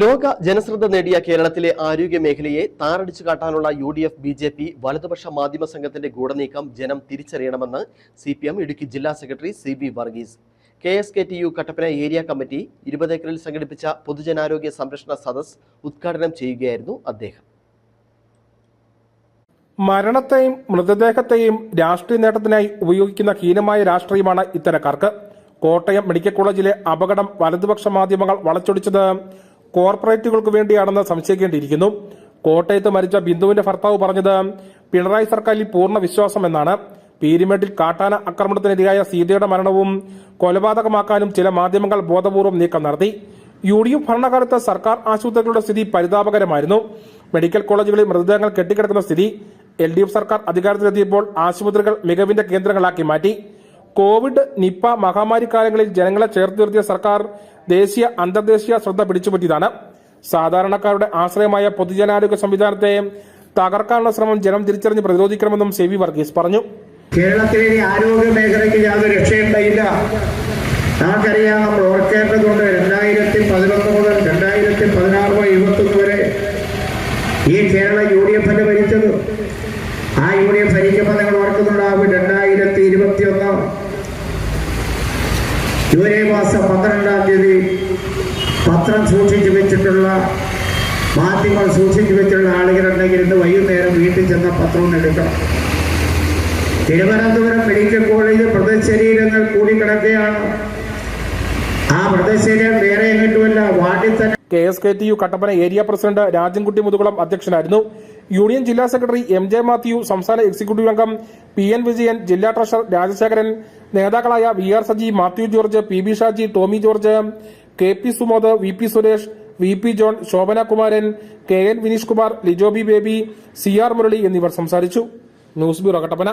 ലോക ജനശ്രദ്ധ നേടിയ കേരളത്തിലെ ആരോഗ്യ മേഖലയെ താറടിച്ചു കാട്ടാനുള്ള U D F B J P വലതുപക്ഷ മാധ്യമ സംഘത്തിന്റെ ഗൂഢനീക്കം ജനം തിരിച്ചറിയണമെന്ന് സി പി എം ഇടുക്കി ജില്ലാ secretary C B Varghese. K S K T U Kattappana area committee ഇരുപതേക്കറിൽ സംഘടിപ്പിച്ച പൊതുജനാരോഗ്യ സംരക്ഷണ സദസ് ഉദ്ഘാടനം ചെയ്യുകയായിരുന്നു അദ്ദേഹം. മരണത്തെയും മൃതദേഹത്തെയും രാഷ്ട്രീയ നേട്ടത്തിനായി ഉപയോഗിക്കുന്ന ഹീനമായ രാഷ്ട്രീയമാണ് ഇത്തരക്കാർക്ക്. കോട്ടയം മെഡിക്കൽ കോളേജിലെ അപകടം വലതുപക്ഷ മാധ്യമങ്ങൾ വളച്ചൊടിച്ചത്. കോർപ്പറേറ്റുകൾക്ക് വേണ്ടിയാണെന്ന് സംശയിക്കേണ്ടിയിരിക്കുന്നു. കോട്ടയത്ത് മരിച്ച ബിന്ദുവിന്റെ ഭർത്താവ് പറഞ്ഞത് പിണറായി സർക്കാരിൽ പൂർണ വിശ്വാസം എന്നാണ് പീരിമേട്ടിൽ കാട്ടാന ആക്രമണത്തിനിരയായ സീതയുടെ മരണവും കൊലപാതകമാക്കാനും ചില മാധ്യമങ്ങൾ ബോധപൂർവം നീക്കം നടത്തി. യു ഡി എഫ് ഭരണകാലത്ത് സർക്കാർ ആശുപത്രികളുടെ സ്ഥിതി പരിതാപകരമായിരുന്നു. മെഡിക്കൽ കോളേജുകളിൽ മൃതദേഹങ്ങൾ കെട്ടിക്കിടക്കുന്ന സ്ഥിതി. എൽ ഡി എഫ് സർക്കാർ അധികാരത്തിലെത്തിയപ്പോൾ ആശുപത്രികൾ മികവിന്റെ കേന്ദ്രങ്ങളാക്കി മാറ്റി. കോവിഡ് നിപ്പ മഹാമാരി കാലങ്ങളിൽ ജനങ്ങളെ ചേർത്ത് നിർത്തിയ സർക്കാർ ദേശീയ അന്തർദേശീയ ശ്രദ്ധ പിടിച്ചുപറ്റിയതാണ്. സാധാരണക്കാരുടെ ആശ്രയമായ പൊതുജനാരോഗ്യ സംവിധാനത്തെ തകർക്കാനുള്ള ശ്രമം ജനം തിരിച്ചറിഞ്ഞ് പ്രതിരോധിക്കണമെന്നും സേവി വർഗീസ് പറഞ്ഞു. കേരളത്തിലെ ആരോഗ്യ മേഖലയ്ക്ക് യാതൊരു രക്ഷയുണ്ടായില്ല നമുക്കറിയാം നമ്മൾ ജൂലൈ മാസം പന്ത്രണ്ടാം തീയതി പത്രം സൂക്ഷിച്ചു വെച്ചിട്ടുള്ള മാധ്യമങ്ങൾ സൂക്ഷിച്ചു വെച്ചിട്ടുള്ള ആളുകളുണ്ടെങ്കിൽ ഇന്ന് വൈകുന്നേരം വീട്ടിൽ ചെന്ന പത്രം എടുക്കണം. തിരുവനന്തപുരം മെഡിക്കൽ കോളേജ് മൃതശരീരങ്ങൾ കൂടിക്കിടക്കുകയാണ്. ആ മൃതശരീരം വേറെ എങ്ങോട്ടുമല്ല വാർഡിൽ തന്നെ K S K T U Kattappana area president Rajankutty Muthukulam അധ്യക്ഷനായിരുന്നു. യൂണിയൻ ജില്ലാ സെക്രട്ടറി എം ജെ മാത്യു സംസ്ഥാന എക്സിക്യൂട്ടീവ് അംഗം പി എൻ വിജയൻ ജില്ലാ ട്രഷറർ രാജശേഖരൻ നേതാക്കളായ V R Saji Mathew George P B Shaji Tomy George K P Sumod V P Suresh V P John Shobhana Kumaran K N Vineesh Kumar Lijobi Baby C R Murali എന്നിവർ സംസാരിച്ചു. News bureau Kattappana.